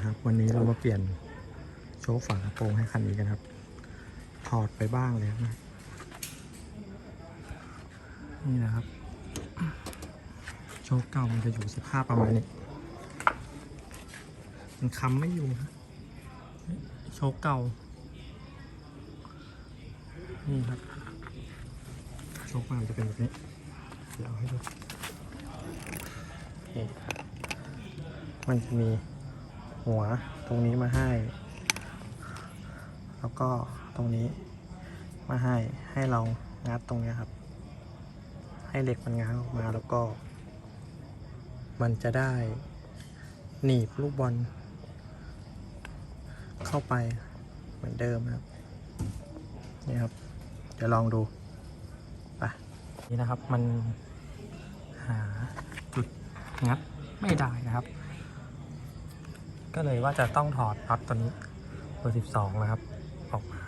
นะครับ วันนี้เรามาเปลี่ยนโชว์ฝากระโปรงให้คันนี้กันครับ ถอดไปบ้างแล้วนะ นี่นะครับ โชว์เก่ามันจะอยู่สภาพประมาณนี้ มันค้ำไม่อยู่นะโชว์เก่า นี่ครับ โชว์ใหม่มันจะเป็นแบบนี้ เดี๋ยวเอาให้ดูมันจะมี หัวตรงนี้มาให้ แล้วก็ตรงนี้มาให้ให้เรางัดตรงนี้ครับ ให้เหล็กมันง้างออกมาแล้วก็ มันจะได้หนีบลูกบอลเข้าไปเหมือนเดิมครับนี่ครับเดี๋ยวลองดูไปนี่นะครับมันหาจุดงัดไม่ได้นะครับ ก็เลยว่าจะต้องถอดน็อตตัวนี้เบอร์สิบสองนะครับ ออกมา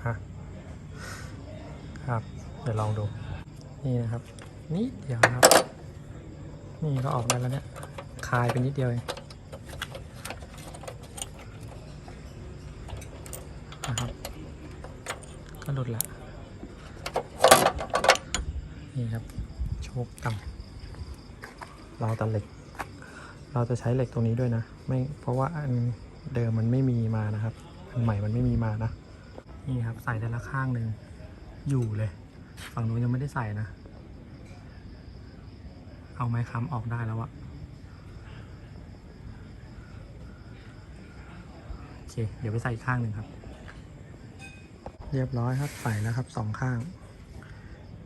ครับ เดี๋ยวลองดู นี่นะครับนิดเดียวครับ นี่ก็ออกได้แล้วเนี่ยคลายไปนิดเดียวเองนะครับก็หลุดละนี่ครับ โชคต่ำราตัดเหล็ก เราจะใช้เหล็กตรงนี้ด้วยนะ ไม่เพราะว่าอันเดิมมันไม่มีมานะครับ อันใหม่มันไม่มีมานะ นี่ครับใส่แต่ละข้างหนึ่งอยู่เลย ฝั่งนู้นยังไม่ได้ใส่นะ เอาไม้ค้ำออกได้แล้วอะโอเค เดี๋ยวไปใส่อีกข้างหนึ่งครับ เรียบร้อยครับใส่แล้วครับสองข้าง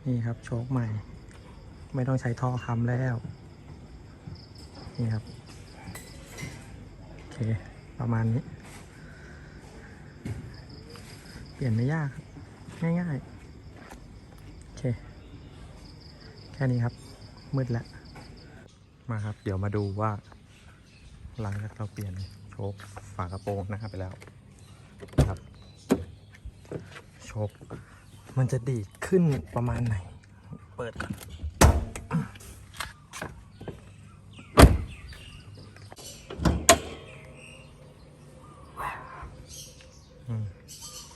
นี่ครับโชคใหม่ ไม่ต้องใช้ท่อค้ำแล้ว นี่ครับ ค ประมาณนี้ เปลี่ยนไม่ยากครับง่ายๆ โอเค แค่นี้ครับ มืดแล้ว มาครับ เดี๋ยวมาดูว่า หลังจากเราเปลี่ยนโชคฝากระโปรงนะครับไปแล้วนะครับโชคมันจะดีดขึ้นประมาณไหน เปิดก่อน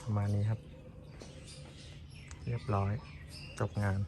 ประมาณนี้ครับ เรียบร้อยจบงาน